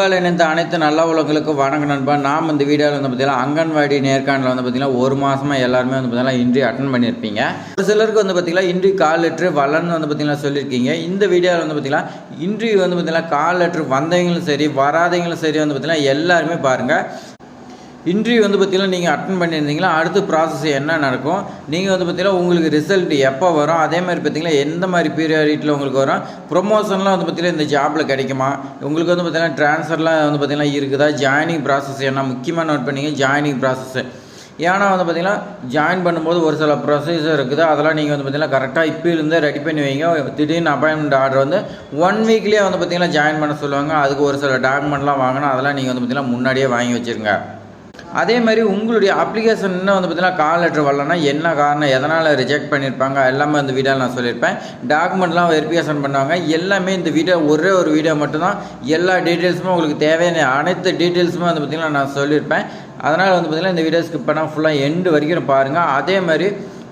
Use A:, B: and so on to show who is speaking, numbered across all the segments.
A: அன்பால் இணைந்த அனைத்து நல்ல உலகங்களுக்கும் வணக்கம் நண்பா. நாம் இந்த வீடியோவில் வந்து பார்த்தீங்கன்னா அங்கன்வாடி நேர்காணலில் வந்து பார்த்தீங்கன்னா ஒரு மாதமாக எல்லாருமே வந்து பார்த்தீங்கன்னா இன்ட்ரி அட்டன் பண்ணியிருப்பீங்க. ஒரு சிலருக்கு வந்து பார்த்தீங்கன்னா இன்ட்ரி கால் லெட்ரு வரலன்னு வந்து பார்த்திங்கன்னா சொல்லியிருக்கீங்க. இந்த வீடியோவில் வந்து பார்த்தீங்கன்னா இன்ட்ரி வந்து பார்த்திங்கன்னா கால் லெட்ரு வந்தவங்களும் சரி வராதவங்களும் சரி வந்து பார்த்திங்கன்னா எல்லாருமே பாருங்கள் இன்டர்வியூ வந்து பார்த்தீங்கன்னா நீங்கள் அட்டன் பண்ணியிருந்தீங்களா? அடுத்த ப்ராசஸ் என்ன நடக்கும்? நீங்கள் வந்து பார்த்தீங்கன்னா உங்களுக்கு ரிசல்ட் எப்போ வரும்? அதே மாதிரி பார்த்தீங்கன்னா எந்த மாதிரி பீரியாரிட்டியில் உங்களுக்கு வரும்? ப்ரொமோஷன்லாம் வந்து பார்த்தீங்கன்னா இந்த ஜாப்பில் கிடைக்குமா? உங்களுக்கு வந்து பார்த்தீங்கன்னா ட்ரான்ஸ்ஃபர்லாம் வந்து பார்த்தீங்கன்னா இருக்குதா? ஜாயினிங் ப்ராசஸ் என்ன? முக்கியமாக நோட் பண்ணீங்க ஜாயினிங் ப்ராசஸ்ஸு ஏன்னா வந்து பார்த்தீங்கன்னா ஜாயின் பண்ணும்போது ஒரு சில ப்ரொசீஜர் இருக்குது. அதெல்லாம் நீங்கள் வந்து பார்த்தீங்கன்னா கரெக்டாக இப்போலேருந்தே ரெடி பண்ணி வைங்க. திடீர்னு அப்பாயின்மெண்ட் ஆர்டர் வந்து ஒன் வீக்லேயே வந்து பார்த்தீங்கன்னா ஜாயின் பண்ண சொல்லுவாங்க. அதுக்கு ஒரு சில டாக்குமெண்ட்லாம் வாங்கினா அதெல்லாம் நீங்கள் வந்து பார்த்திங்கன்னா முன்னாடியே வாங்கி வச்சுருங்க. அதே மாதிரி உங்களுடைய அப்ளிகேஷன் இன்னும் வந்து பார்த்தீங்கன்னா கால் லெட்டர் வரலன்னா என்ன காரணம் எதனால் ரிஜெக்ட் பண்ணியிருப்பாங்க எல்லாமே இந்த வீடியோவில் நான் சொல்லியிருப்பேன். டாக்குமெண்ட்லாம் வெரிஃபிகேஷன் பண்ணுவாங்க. எல்லாமே இந்த வீடியோ ஒரே ஒரு வீடியோ மட்டும்தான். எல்லா டீட்டெயில்ஸுமே உங்களுக்கு தேவையான அனைத்து டீட்டெயில்ஸுமே வந்து பார்த்திங்கன்னா நான் சொல்லியிருப்பேன். அதனால் வந்து பார்த்திங்கன்னா இந்த வீடியோ ஸ்கிப் பண்ணால் ஃபுல்லாக எண்டு வரைக்கும் பாருங்கள் அதே மாதிரி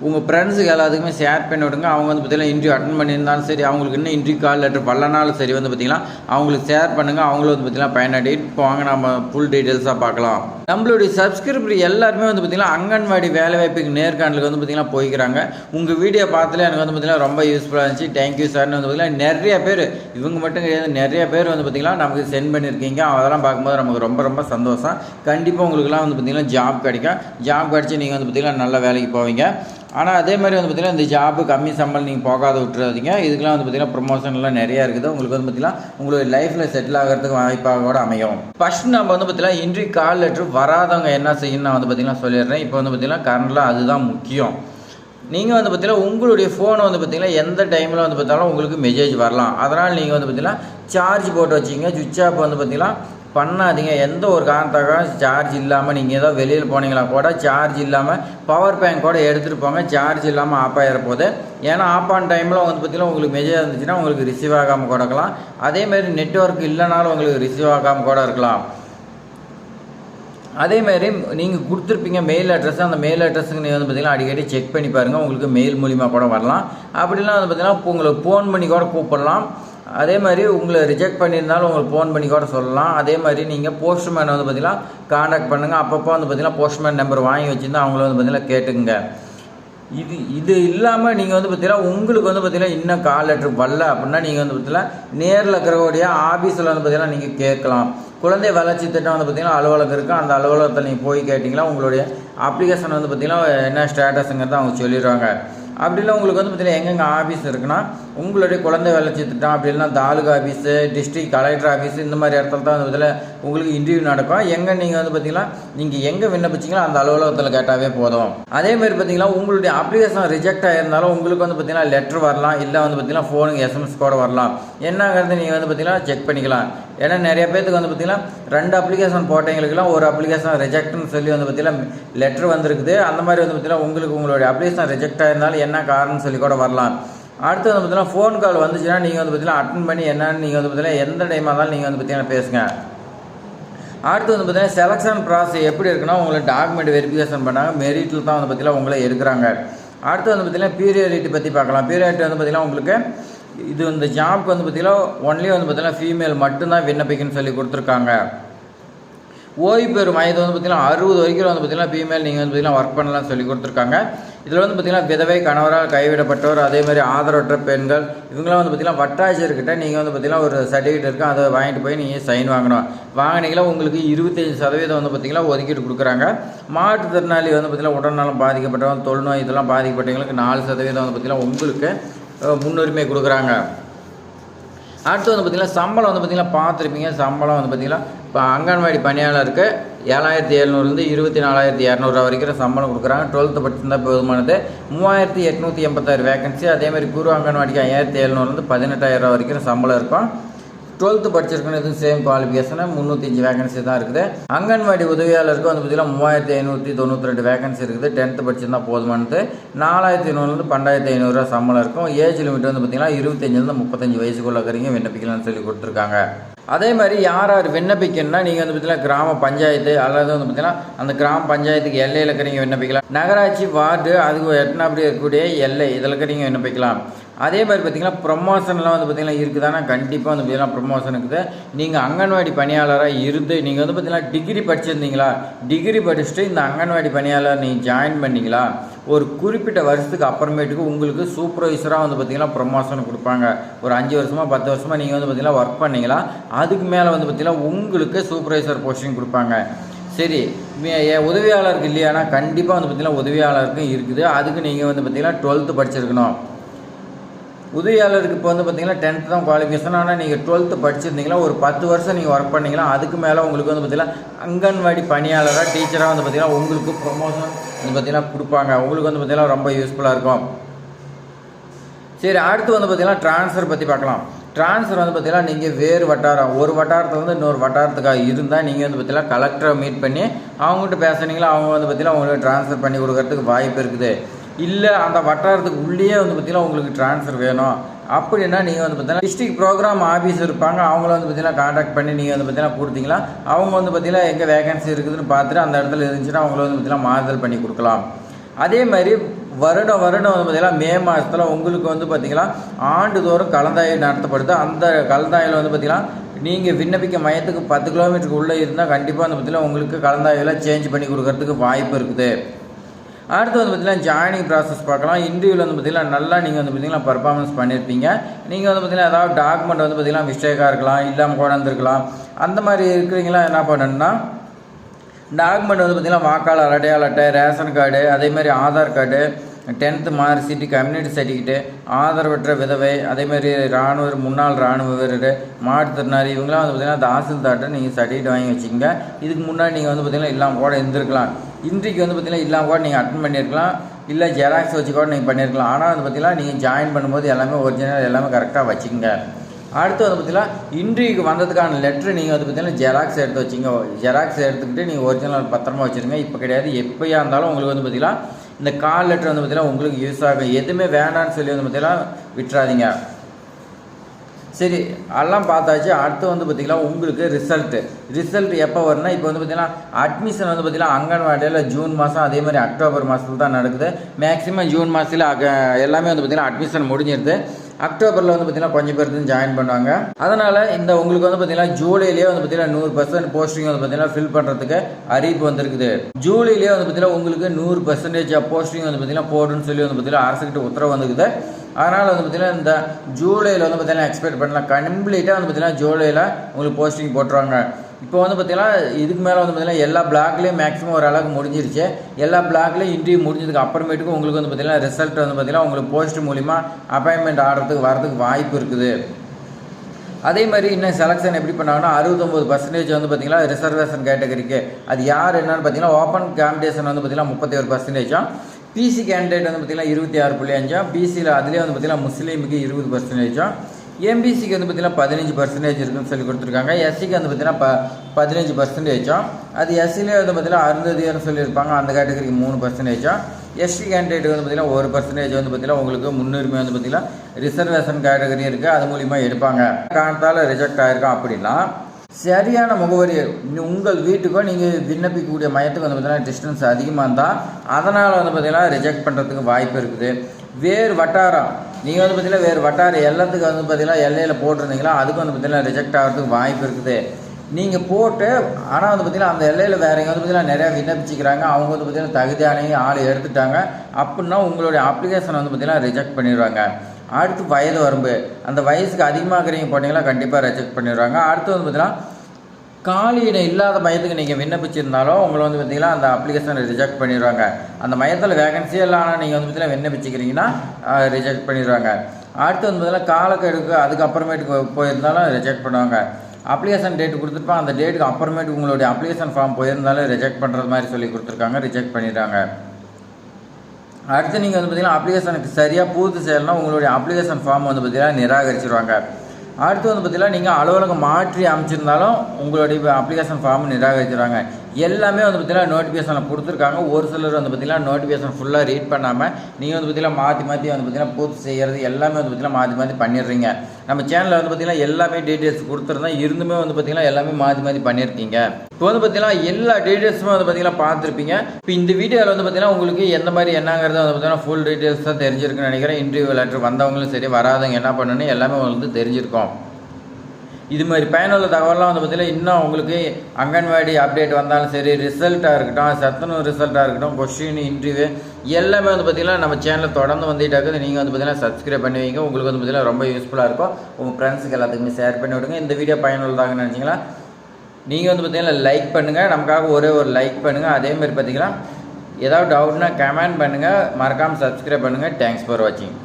A: உங்கள் ஃப்ரெண்ட்ஸுக்கு எல்லாத்துக்குமே ஷேர் பண்ணி விடுங்க. அவங்க வந்து பார்த்தீங்கன்னா இன்டர்வியூ அட்டன் பண்ணியிருந்தாலும் சரி அவங்களுக்கு இன்னும் இன்டர்வியூ கால் லெட்டர் வரலனாலும் சரி வந்து பார்த்தீங்கன்னா அவங்களுக்கு ஷேர் பண்ணுங்கள் அவங்களும் வந்து பார்த்தீங்கன்னா பயனடைட்டு இப்போ வாங்க நம்ம ஃபுல் டீட்டெயில்ஸாக பார்க்கலாம். நம்மளுடைய சப்ஸ்கிரிப்டர் எல்லாருமே வந்து பார்த்திங்கன்னா அங்கன்வாடி வேலைவாய்ப்புக்கு நேர்காணலுக்கு வந்து பார்த்திங்கன்னா போய்க்கிறாங்க. உங்கள் வீடியோ பார்த்துல எனக்கு வந்து பார்த்திங்கன்னா ரொம்ப யூஸ்ஃபுல்லாக இருந்துச்சு. தேங்க்யூ சார்னு வந்து பார்த்தீங்கன்னா நிறைய பேர் இவங்க மட்டும் கிடையாது நிறைய பேர் வந்து பார்த்தீங்கன்னா நமக்கு சென்ட் பண்ணியிருக்கீங்க. அதெல்லாம் பார்க்கும்போது நமக்கு ரொம்ப ரொம்ப சந்தோஷம். கண்டிப்பாக உங்களுக்குலாம் வந்து பார்த்திங்கன்னா ஜாப் கிடைக்கும். ஜாப் கிடச்சி நீங்கள் வந்து பார்த்தீங்கன்னா நல்ல வேலைக்கு போவீங்க. ஆனால் அதே மாதிரி வந்து பார்த்திங்கன்னா இந்த ஜாப்பு கம்மி சம்பளம் நீங்கள் போகாத விட்டுறாதீங்க. இதுக்கெலாம் வந்து பார்த்திங்கன்னா ப்ரொமோஷன்லாம் நிறையா இருக்குது. உங்களுக்கு வந்து பார்த்திங்கன்னா உங்களுடைய லைஃப்பில் செட்டில் ஆகிறதுக்கு வாய்ப்பாக கூட அமையும். ஃபஸ்ட் நம்ம வந்து பார்த்திங்கன்னா இன்ட்ரி கால் லெட்ரு வராதவங்க என்ன செய்யணும் நான் வந்து பார்த்திங்கன்னா சொல்லிடுறேன். இப்போ வந்து பார்த்திங்கன்னா கரண்ட்லாம் அதுதான் முக்கியம். நீங்கள் வந்து பார்த்தீங்கன்னா உங்களுடைய ஃபோனை வந்து பார்த்தீங்கன்னா எந்த டைமில் வந்து பார்த்தாலும் உங்களுக்கு மெசேஜ் வரலாம். அதனால் நீங்கள் வந்து பார்த்தீங்கன்னா சார்ஜ் போட்டு வச்சிங்க சுவிட்ச் ஆஃப் வந்து பார்த்தீங்கன்னா பண்ணாதீங்க. எந்த ஒரு காரணத்துக்காக சார்ஜ் இல்லாமல் நீங்கள் ஏதோ வெளியில் போனீங்களா கூட சார்ஜ் இல்லாமல் பவர் பேங்க் கூட எடுத்துகிட்டு போங்க. சார்ஜ் இல்லாமல் ஆஃப் ஆகிற போது. ஏன்னா ஆஃப் ஆன் டைமில் வந்து பார்த்தீங்கன்னா உங்களுக்கு மெசேஜ் இருந்துச்சுன்னா உங்களுக்கு ரிசீவ் ஆகாமல் கூட இருக்கலாம். அதேமாரி நெட்ஒர்க் இல்லைனாலும் உங்களுக்கு ரிசீவ் ஆகாமல் கூட இருக்கலாம். அதேமாரி நீங்கள் கொடுத்துருப்பீங்க மெயில் அட்ரஸ் அந்த மெயில் அட்ரஸுக்கு நீங்கள் வந்து பார்த்தீங்கன்னா அடிக்கடி செக் பண்ணி பாருங்கள் உங்களுக்கு மெயில் மூலிமா கூட வரலாம். அப்படிலாம் வந்து பார்த்தீங்கன்னா உங்களுக்கு ஃபோன் பண்ணி கூட கூப்பிடலாம். அதே மாதிரி உங்களை ரிஜெக்ட் பண்ணியிருந்தாலும் உங்களுக்கு ஃபோன் பண்ணி கூட சொல்லலாம். அதே மாதிரி நீங்கள் போஸ்ட்மேன் வந்து பார்த்தீங்கன்னா காண்டாக்ட் பண்ணுங்கள் அப்பப்போ வந்து பார்த்தீங்கன்னா போஸ்ட்மேன் நம்பர் வாங்கி வச்சுருந்தா அவங்கள வந்து பார்த்தீங்கன்னா கேட்டுங்க இது இது இல்லாமல் நீங்கள் வந்து பார்த்தீங்கன்னா உங்களுக்கு வந்து பார்த்தீங்கன்னா இன்னும் கால் லெட்ரு வரல அப்படின்னா நீங்கள் வந்து பார்த்தீங்கன்னா நேரில் இருக்கிறவடைய ஆஃபீஸில் வந்து பார்த்தீங்கன்னா நீங்கள் கேட்கலாம். குழந்தை வளர்ச்சி திட்டம் வந்து பார்த்தீங்கன்னா அலுவலகம் இருக்குது அந்த அலுவலகத்தில் நீங்கள் போய் கேட்டிங்கன்னா உங்களுடைய அப்ளிகேஷன் வந்து பார்த்தீங்கன்னா என்ன ஸ்டேட்டஸுங்கிறத அவங்க சொல்லிடுவாங்க. அப்படி இல்லை உங்களுக்கு வந்து பார்த்தீங்கன்னா எங்கெங்கே ஆஃபீஸ் இருக்குன்னா உங்களுடைய குழந்தை வளர்ச்சி திட்டம் அப்படி taluka office district collector office இந்த மாதிரி இடத்துல தான் வந்து பார்த்தீங்கன்னா உங்களுக்கு இன்டர்வியூ நடக்கும். எங்கே நீங்கள் வந்து பார்த்தீங்கன்னா நீங்கள் எங்கே விண்ணப்பிச்சிங்களோ அந்த அலுவலகத்தில் கேட்டாவே போதும். அதே மாதிரி பார்த்தீங்கன்னா உங்களுடைய அப்ளிகேஷன் ரிஜெக்ட் ஆகிருந்தாலும் உங்களுக்கு வந்து பார்த்தீங்கன்னா லெட்டர் வரலாம். இல்லை வந்து பார்த்தீங்கன்னா ஃபோனுக்கு எஸ்எம்எஸ் கூட வரலாம். என்னங்கிறது நீங்கள் வந்து பார்த்தீங்கன்னா செக் பண்ணிக்கலாம். ஏன்னா நிறைய பேர்த்துக்கு வந்து பார்த்தீங்கன்னா ரெண்டு அப்ளிகேஷன் போட்டவங்களுக்குலாம் ஒரு அப்ளிகேஷன் ரிஜெக்ட்னு சொல்லி வந்து பார்த்தீங்கன்னா லெட்டர் வந்திருக்குது அந்த மாதிரி வந்து பார்த்தீங்கன்னா உங்களுக்கு உங்களுடைய அப்ளிகேஷன் ரிஜெக்ட் ஆயிருந்தாலும் என்ன காரணம்னு சொல்லி கூட வரலாம் அடுத்து வந்து பார்த்தீங்கன்னா ஃபோன் கால் வந்துச்சுன்னா நீங்கள் வந்து பார்த்தீங்கன்னா அட்டன் பண்ணி என்னன்னு நீங்கள் வந்து பார்த்தீங்கன்னா எந்த டைமாக இருந்தாலும் நீங்கள் வந்து பார்த்தீங்கன்னா பேசுங்க அடுத்து வந்து பார்த்தீங்கன்னா செலெக்ஷன் ப்ராசஸ் எப்படி இருக்குன்னா உங்களை டாக்குமெண்ட் வெரிஃபிகேஷன் பண்ணாங்க மெரிட்டில் தான் வந்து பார்த்தீங்கன்னா உங்களை எடுக்கிறாங்க அடுத்து வந்து பார்த்தீங்கன்னா பீரியாரிட்டி பற்றி பார்க்கலாம் பீரியாரிட்டி வந்து பார்த்தீங்கன்னா உங்களுக்கு இது இந்த ஜாப்க்கு வந்து பார்த்தீங்கன்னா ஒன்லி வந்து பார்த்தீங்கன்னா ஃபீமேல் மட்டும்தான் விண்ணப்பிக்கன்னு சொல்லி கொடுத்துருக்காங்க ஓய்வு பெறும் வயது வந்து பார்த்தீங்கன்னா அறுபது வரைக்கும் வந்து பார்த்தீங்கன்னா ஃபீமேல் நீங்கள் வந்து பார்த்தீங்கன்னா ஒர்க் பண்ணலாம்னு சொல்லி கொடுத்துருக்காங்க இதில் வந்து பார்த்தீங்கன்னா விதவை கணவரால் கைவிடப்பட்டவர் அதே மாதிரி ஆதரவற்ற பெண்கள் இவங்களாம் வந்து பார்த்தீங்கன்னா வட்டாட்சியர்கிட்ட நீங்கள் வந்து பார்த்தீங்கன்னா ஒரு சர்டிஃபிகேட் இருக்கும் அதை வாங்கிட்டு போய் நீங்கள் சைன் வாங்கணும் வாங்கினீங்களா உங்களுக்கு இருபத்தஞ்சி சதவீதம் வந்து பார்த்தீங்கன்னா ஒதுக்கீடு கொடுக்குறாங்க மாற்றுத்திறனாளி வந்து பார்த்தீங்கன்னா உடல்நலம் பாதிக்கப்பட்டவங்க தொழுநோய் இதெல்லாம் பாதிக்கப்பட்டவங்களுக்கு நாலு சதவீதம் வந்து பார்த்தீங்கன்னா உங்களுக்கு முன்னுரிமை கொடுக்குறாங்க. அடுத்து வந்து பார்த்திங்கன்னா சம்பளம் வந்து பார்த்திங்கன்னா பார்த்துருப்பீங்க. சம்பளம் வந்து பார்த்திங்கன்னா இப்போ அங்கன்வாடி பணியாளருக்கு ஏழாயிரத்தி எழுநூறுலேருந்து இருபத்தி நாலாயிரத்தி இரநூறுவா வரைக்கும் சம்பளம் கொடுக்குறாங்க. டுவெல்த்து படிச்சிருந்தால் போதுமானது. மூவாயிரத்தி எட்நூற்றி எண்பத்தாறு வேகன்சி அதேமாதிரி குரு அங்கன்வாடிக்கு ஐயாயிரத்தி எழுநூறுலேருந்து பதினெட்டாயிரம் வரைக்கும் சம்பளம் இருக்கும். டுவெல்த்து படிச்சிருக்கணும் இதுவும் சேம் குவாலிஃபிகேஷனு முந்நூற்றி அஞ்சு வேகன்சி தான் இருக்குது. அங்கன்வாடி உதவியாளருக்கு வந்து பார்த்தீங்கன்னா மூவாயிரத்தி ஐநூற்றி தொண்ணூற்றி ரெண்டு வேகன்சி இருக்குது. டென்த்து படிச்சிருந்தா போதுமானது. நாலாயிரத்தி ஐநூறுலேருந்து பன்னெண்டாயிரத்தி ஐநூறுரூவா சம்பளம் இருக்கும். ஏஜ் லிமிட் வந்து பார்த்தீங்கன்னா இருபத்தஞ்சிலேருந்து முப்பத்தஞ்சு வயசுக்குள்ள இருக்கிறீங்க விண்ணப்பிக்கலாம்னு சொல்லி கொடுத்துருக்காங்க. அதே மாதிரி யார் யார் விண்ணப்பிக்கணும்னா நீங்கள் வந்து பார்த்தீங்கன்னா கிராம பஞ்சாயத்து அல்லது வந்து பார்த்தீங்கன்னா அந்த கிராம பஞ்சாயத்துக்கு எல்லையில் இருக்கிறீங்க விண்ணப்பிக்கலாம். நகராட்சி வார்டு அதுக்கு எட்டனாப்படி இருக்கக்கூடிய எல்லை இதில் இருக்கிறீங்க விண்ணப்பிக்கலாம். அதே மாதிரி பார்த்தீங்கன்னா ப்ரொமோஷன்லாம் வந்து பார்த்தீங்கன்னா இருக்குதானா? கண்டிப்பாக வந்து பார்த்தீங்கன்னா ப்ரொமோஷன் இருக்குது. நீங்கள் அங்கன்வாடி பணியாளராக இருந்து நீங்கள் வந்து பார்த்தீங்கன்னா டிகிரி படிச்சிருந்தீங்களா? டிகிரி படிச்சுட்டு இந்த அங்கன்வாடி பணியாளர் நீங்கள் ஜாயின் பண்ணீங்களா? ஒரு குறிப்பிட்ட வருஷத்துக்கு அப்புறமேட்டுக்கு உங்களுக்கு சூப்பர்வைசராக வந்து பார்த்தீங்கன்னா ப்ரொமோஷன் கொடுப்பாங்க. ஒரு அஞ்சு வருஷமாக பத்து வருஷமாக நீங்கள் வந்து பார்த்தீங்கன்னா ஒர்க் பண்ணீங்களா? அதுக்கு மேலே வந்து பார்த்தீங்கன்னா உங்களுக்கு சூப்பர்வைசர் போஸ்டிங் கொடுப்பாங்க. சரி உதவியாளருக்கு இல்லையானா கண்டிப்பாக வந்து பார்த்தீங்கன்னா உதவியாளருக்கும் இருக்குது. அதுக்கு நீங்கள் வந்து பார்த்தீங்கன்னா டுவெல்த்து படிச்சிருக்கணும். உதவியாளருக்கு இப்போ வந்து பார்த்தீங்கன்னா டென்த்து தான் குவாலிஃபிகேஷன் ஆனால் நீங்கள் டுவெல்த்து படிச்சிருந்தீங்களா ஒரு பத்து வருஷம் நீங்கள் ஒர்க் பண்ணிங்களா அதுக்கு மேலே உங்களுக்கு வந்து பார்த்தீங்கன்னா அங்கன்வாடி பணியாளராக டீச்சராக வந்து பார்த்தீங்கன்னா உங்களுக்கு ப்ரொமோஷன் வந்து பார்த்தீங்கன்னா கொடுப்பாங்க. உங்களுக்கு வந்து பார்த்தீங்கன்னா ரொம்ப யூஸ்ஃபுல்லாக இருக்கும். சரி அடுத்து வந்து பார்த்தீங்கன்னா ட்ரான்ஸ்ஃபர் பற்றி பார்க்கலாம். ட்ரான்ஸ்ஃபர் வந்து பார்த்தீங்கன்னா நீங்கள் வேறு வட்டாரம். ஒரு வட்டாரத்தில் வந்து இன்னொரு வட்டாரத்துக்காக இருந்தால் நீங்கள் வந்து பார்த்தீங்கன்னா கலெக்டரை மீட் பண்ணி அவங்ககிட்ட பேசுனீங்களா அவங்க வந்து பார்த்தீங்கன்னா உங்களுக்கு ட்ரான்ஸ்ஃபர் பண்ணி கொடுக்கறதுக்கு வாய்ப்பு இருக்குது. இல்லை அந்த வட்டாரத்துக்கு உள்ளேயே வந்து பார்த்தீங்கன்னா உங்களுக்கு ட்ரான்ஸ்ஃபர் வேணும் அப்படின்னா நீங்கள் வந்து பார்த்தீங்கன்னா டிஸ்ட்ரிக்ட் ப்ரோக்ராம் ஆஃபீஸ் இருப்பாங்க அவங்கள வந்து பார்த்தீங்கன்னா காண்டாக்ட் பண்ணி நீங்கள் வந்து பார்த்தீங்கன்னா கொடுத்தீங்களா அவங்க வந்து பார்த்தீங்கன்னா எங்கே வேகன்சி இருக்குதுன்னு பார்த்துட்டு அந்த இடத்துல இருந்துச்சுன்னா அவங்கள வந்து பார்த்தீங்கன்னா மாறுதல் பண்ணி கொடுக்கலாம் அதே மாதிரி வருடம் வருடம் வந்து பார்த்தீங்கன்னா மே மாதத்தில் உங்களுக்கு வந்து பார்த்தீங்கன்னா ஆண்டுதோறும் கலந்தாய்வு நடத்தப்படுது அந்த கலந்தாயில் வந்து பார்த்தீங்கன்னா நீங்கள் விண்ணப்பிக்க மையத்துக்கு பத்து கிலோமீட்டருக்கு உள்ளே இருந்தால் கண்டிப்பாக வந்து பார்த்தீங்கன்னா உங்களுக்கு கலந்தாய்வில் சேஞ்ச் பண்ணி கொடுக்கறதுக்கு வாய்ப்பு இருக்குது அடுத்து வந்து பார்த்திங்கன்னா ஜாயினிங் ப்ராசஸ் பார்க்கலாம். இன்டர்வியூவில் வந்து பார்த்திங்கன்னா நல்லா நீங்கள் வந்து பார்த்தீங்கன்னா பர்ஃபார்மன்ஸ் பண்ணியிருப்பீங்க நீங்கள் வந்து பார்த்தீங்கன்னா ஏதாவது டாக்குமெண்ட் வந்து பார்த்திங்கன்னா மிஸ்டேக்காக இருக்கலாம் இல்லாமல் கூட அந்த மாதிரி இருக்கிறீங்களா என்ன பண்ணணும்னா டாக்குமெண்ட் வந்து பார்த்திங்கன்னா வாக்காளர் அடையாள அட்டை ரேஷன் கார்டு அதே மாதிரி Aadhaar card tenth mark sheet community certificate ஆதரவற்ற விதவை அதே மாதிரி இராணுவ முன்னாள் இராணுவ வீரர் மாற்றுத்திறனாளி இவங்களாம் வந்து பார்த்திங்கன்னா தாசில்தார்ட்ட நீங்கள் சர்டிஃபிகேட் வாங்கி வச்சுக்கோங்க. இதுக்கு முன்னாடி நீங்கள் வந்து பார்த்தீங்கன்னா இல்லாமல் கூட இருந்திருக்கலாம். இன்றைக்கு வந்து பார்த்திங்கன்னா இல்லாமல் கூட நீங்கள் அட்டன் பண்ணியிருக்கலாம் இல்லை ஜெராக்ஸ் வச்சு கூட நீங்கள் பண்ணியிருக்கலாம் ஆனால் வந்து பார்த்திங்கன்னா நீங்கள் ஜாயின் பண்ணும்போது எல்லாமே ஒரிஜினல் எல்லாமே கரெக்டாக வச்சுக்கோங்க. அடுத்து வந்து பார்த்திங்கன்னா இன்ட்ரிக்கு வந்ததுக்கான லெட்ரு நீங்கள் வந்து பார்த்தீங்கன்னா ஜெராக்ஸ் எடுத்து வச்சிங்க ஜெராக்ஸ் எடுத்துக்கிட்டு நீங்கள் ஒரிஜினல் பத்திரமா வச்சுருங்க. இப்போ கிடையாது. எப்போயா இருந்தாலும் உங்களுக்கு வந்து பார்த்திங்கன்னா இந்த கால் லெட்டர் வந்து பார்த்தீங்கன்னா உங்களுக்கு யூஸ் ஆகும். எதுவுமே வேண்டாம்னு சொல்லி வந்து பார்த்தீங்கன்னா விட்டுறாதீங்க. சரி எல்லாம் பார்த்தாச்சு. அடுத்து வந்து பார்த்தீங்கன்னா உங்களுக்கு ரிசல்ட்டு ரிசல்ட் எப்போ வரும்னா இப்போ வந்து பார்த்தீங்கன்னா அட்மிஷன் வந்து பார்த்தீங்கன்னா அங்கன்வாடியில் ஜூன் மாதம் அதே மாதிரி அக்டோபர் மாதத்தில் தான் நடக்குது. மேக்ஸிமம் ஜூன் மாதத்தில் எல்லாமே வந்து பார்த்தீங்கன்னா அட்மிஷன் முடிஞ்சிருது. அக்டோபரில் வந்து பார்த்தீங்கன்னா கொஞ்சம் பேர் வந்து ஜாயின் பண்ணுவாங்க அதனால் இந்த உங்களுக்கு வந்து பார்த்தீங்கன்னா ஜூலைலேயே வந்து பார்த்தீங்கன்னா நூறு பர்சன்ட் போஸ்டிங் வந்து பார்த்தீங்கன்னா ஃபில் பண்ணுறதுக்கு அறிவிப்பு வந்திருக்குது ஜூலைலேயே வந்து பார்த்தீங்கன்னா உங்களுக்கு நூறு பர்சன்டேஜ் போஸ்டிங் வந்து பார்த்தீங்கன்னா போடுன்னு சொல்லி வந்து பார்த்தீங்கன்னா அரசுக்கிட்ட உத்தரவு வந்துருக்குது அதனால் வந்து பார்த்தீங்கன்னா இந்த ஜூலையில் வந்து பார்த்தீங்கன்னா எக்ஸ்பெக்ட் பண்ணலாம் கம்ப்ளீட்டாக வந்து பார்த்தீங்கன்னா ஜூலையில் உங்களுக்கு போஸ்டிங் போட்டுருவாங்க இப்போ வந்து பார்த்திங்கன்னா இதுக்கு மேலே வந்து பார்த்தீங்கன்னா எல்லா பிளாக்லேயும் மேக்ஸிமம் ஒரு அளவுக்கு முடிஞ்சிருச்சு. எல்லா பிளாக்லேயும் இன்டர்வியூ முடிஞ்சதுக்கு அப்புறமேட்டுக்கு உங்களுக்கு வந்து பார்த்திங்கன்னா ரிசல்ட் வந்து பார்த்திங்கன்னா உங்களுக்கு போஸ்ட் மூலிமா அப்பாயின்மெண்ட் ஆடுறதுக்கு வரதுக்கு வாய்ப்பு இருக்குது. அதே மாதிரி இன்னும் செலெக்ஷன் எப்படி பண்ணாங்கன்னா அறுபத்தொம்பது பர்சன்டேஜ் வந்து பார்த்திங்கன்னா ரிசர்வேஷன் கேட்டகரிக்கு அது யார் என்னன்னு பார்த்தீங்கன்னா ஓப்பன் காம்படிஷன் வந்து பார்த்தீங்கன்னா முப்பத்தி ஒரு பர்சன்டேஜும் பிசி கேண்டிடேட் வந்து பார்த்தீங்கன்னா இருபத்தி ஆறு புள்ளி அஞ்சும் பிசியில் அதுலேயே வந்து பார்த்திங்கன்னா முஸ்லீமுக்கு இருபது பர்சன்டேஜும் எம்பிசிக்கு வந்து பார்த்தீங்கன்னா பதினஞ்சு பர்சன்டேஜ் இருக்குன்னு சொல்லி கொடுத்துருக்காங்க. எஸ்சிக்கு வந்து பார்த்திங்கன்னா ப பதினஞ்சு பர்சன்டேஜும் அது எஸ்சிலே வந்து பார்த்தீங்கன்னா அருந்ததியர்னு சொல்லியிருப்பாங்க. அந்த கேட்டகரிக்கு மூணு பர்சன்டேஜும் எஸ்சி கேண்டிடேட் வந்து பார்த்தீங்கன்னா ஒரு பர்சன்டேஜ் வந்து பார்த்திங்கன்னா உங்களுக்கு முன்னுரிமை வந்து பார்த்தீங்கன்னா ரிசர்வேஷன் கேட்டகரி இருக்குது அது மூலிமா எடுப்பாங்க. காரணத்தால் ரிஜெக்ட் ஆயிருக்கோம் அப்படின்னா சரியான முகவரி உங்கள் வீட்டுக்கோ நீங்கள் விண்ணப்பிக்கக்கூடிய மையத்துக்கு வந்து பார்த்திங்கன்னா டிஸ்டன்ஸ் அதிகமாக இருந்தால் அதனால் வந்து பார்த்திங்கன்னா ரிஜெக்ட் பண்ணுறதுக்கு வாய்ப்பு இருக்குது. வேறு வட்டாரம் நீங்கள் வந்து பார்த்தீங்கன்னா வேறு வட்டார எல்லாத்துக்கு வந்து பார்த்தீங்கன்னா எல்லையில் போட்டிருந்தீங்களா அதுக்கு வந்து பார்த்தீங்கன்னா ரிஜெக்ட் ஆகிறதுக்கு வாய்ப்பு இருக்குது. நீங்கள் போட்டு ஆனால் வந்து பார்த்தீங்கன்னா அந்த எல்லையில் வேற எங்கே வந்து பார்த்தீங்கன்னா நிறையா விண்ணப்பிச்சிக்கிறாங்க. அவங்க வந்து பார்த்தீங்கன்னா தகுதியான ஆள் எடுத்துட்டாங்க. அப்படின்னா உங்களுடைய அப்ளிகேஷன் வந்து பார்த்தீங்கன்னா ரிஜெக்ட் பண்ணிடுவாங்க. அடுத்து வயது வரம்பு. அந்த வயசுக்கு அதிகமாக இருக்கிறீங்க போட்டிங்கன்னா கண்டிப்பாக ரிஜெக்ட் பண்ணிடுவாங்க. அடுத்து வந்து பார்த்தீங்கன்னா காலியிடம் இல்லாத மையத்துக்கு நீங்கள் விண்ணப்பிச்சிருந்தாலும் உங்களை வந்து பார்த்தீங்கன்னா அந்த அப்ளிகேஷனை ரிஜெக்ட் பண்ணிடுவாங்க அந்த மையத்தில் வேகன்சியே இல்லை ஆனால் நீங்கள் வந்து பார்த்தீங்கன்னா விண்ணப்பிச்சிக்கிறீங்கன்னா ரிஜெக்ட் பண்ணிடுவாங்க அடுத்து வந்து பார்த்தீங்கன்னா காலக்கெடுக்கு அதுக்கப்புறமேட்டுக்கு போயிருந்தாலும் ரிஜெக்ட் பண்ணுவாங்க. அப்ளிகேஷன் டேட் கொடுத்துருப்பா அந்த டேட்டுக்கு அப்புறமேட்டுக்கு உங்களுடைய அப்ளிகேஷன் ஃபார்ம் போயிருந்தாலும் ரிஜெக்ட் பண்ணுறது மாதிரி சொல்லி கொடுத்துருக்காங்க ரிஜெக்ட் பண்ணிடுறாங்க. அடுத்து நீங்கள் வந்து பார்த்தீங்கன்னா அப்ளிகேஷனுக்கு சரியாக பூர்த்தி செய்யலைன்னா உங்களுடைய அப்ளிகேஷன் ஃபார்ம் வந்து பார்த்தீங்கன்னா நிராகரிச்சிருவாங்க. அடுத்து வந்து பார்த்தீங்கன்னா நீங்கள் அலுவலகம் மாற்றி அமைச்சிருந்தாலும் உங்களுடைய அப்ளிகேஷன் ஃபார்ம் நிராகரிக்கிறாங்க எல்லாமே வந்து பார்த்தீங்கன்னா நோட்டிஃபிகேஷனில் கொடுத்துருக்காங்க ஒரு சிலர் வந்து பார்த்தீங்கன்னா நோட்டிஃபிகேஷன் ஃபுல்லாக ரீட் பண்ணாமல் நீங்கள் வந்து பார்த்தீங்கன்னா மாற்றி மாற்றி வந்து பார்த்தீங்கன்னா பூர்த்தி செய்கிறது எல்லாமே வந்து பார்த்திங்கன்னா மாற்றி மாற்றி பண்ணிடுறீங்க நம்ம சேனலில் வந்து பார்த்திங்கன்னா எல்லாமே டீட்டெயில்ஸ் கொடுத்துருந்தோம் இருந்துமே வந்து பார்த்திங்கன்னா எல்லாமே மாற்றி மாற்றி பண்ணியிருக்கீங்க இப்போ வந்து பார்த்தீங்கன்னா எல்லா டீட்டெயில்ஸுமே வந்து பார்த்தீங்கன்னா பார்த்துருப்பீங்க இப்போ இந்த வீடியோவில் வந்து பார்த்தீங்கன்னா உங்களுக்கு எந்த மாதிரி என்னங்கிறது வந்து பார்த்தீங்கன்னா ஃபுல் டீட்டெயில்ஸ் தான் தெரிஞ்சிருக்குன்னு நினைக்கிறேன் இன்டர்வியூ லெட்டர் வந்தவங்களும் சரி வராதவங்க என்ன பண்ணணும் எல்லாமே உங்களுக்கு வந்து தெரிஞ்சிருக்கும் இது மாதிரி பயனுள்ள தகவலாம் வந்து பார்த்தீங்கன்னா இன்னும் உங்களுக்கு அங்கன்வாடி அப்டேட் வந்தாலும் சரி ரிசல்ட்டாக இருக்கட்டும் சத்துணவு ரிசல்ட்டாக இருக்கட்டும் கொஷின் இன்டர்வியூ எல்லாமே வந்து பார்த்திங்கன்னா நம்ம சேனலில் தொடர்ந்து வந்துகிட்டே இருக்குது. நீங்கள் வந்து பார்த்தீங்கன்னா சப்ஸ்கிரைப் பண்ணி வைங்க. உங்களுக்கு வந்து பார்த்தீங்கன்னா ரொம்ப யூஸ்ஃபுல்லாக இருக்கும். உங்கள் ஃப்ரெண்ட்ஸுக்கு எல்லாத்துக்குமே ஷேர் பண்ணி விடுங்க. இந்த வீடியோ பயனுள்ளதாக நினச்சிங்களா? நீங்கள் வந்து பார்த்திங்கன்னா லைக் பண்ணுங்கள் நமக்காக ஒரே ஒரு லைக் பண்ணுங்கள் அதேமாதிரி பார்த்தீங்கன்னா ஏதாவது டவுட்னா கமெண்ட் பண்ணுங்கள் மறக்காமல் சப்ஸ்கிரைப் பண்ணுங்கள் தேங்க்ஸ் ஃபார் வாட்சிங்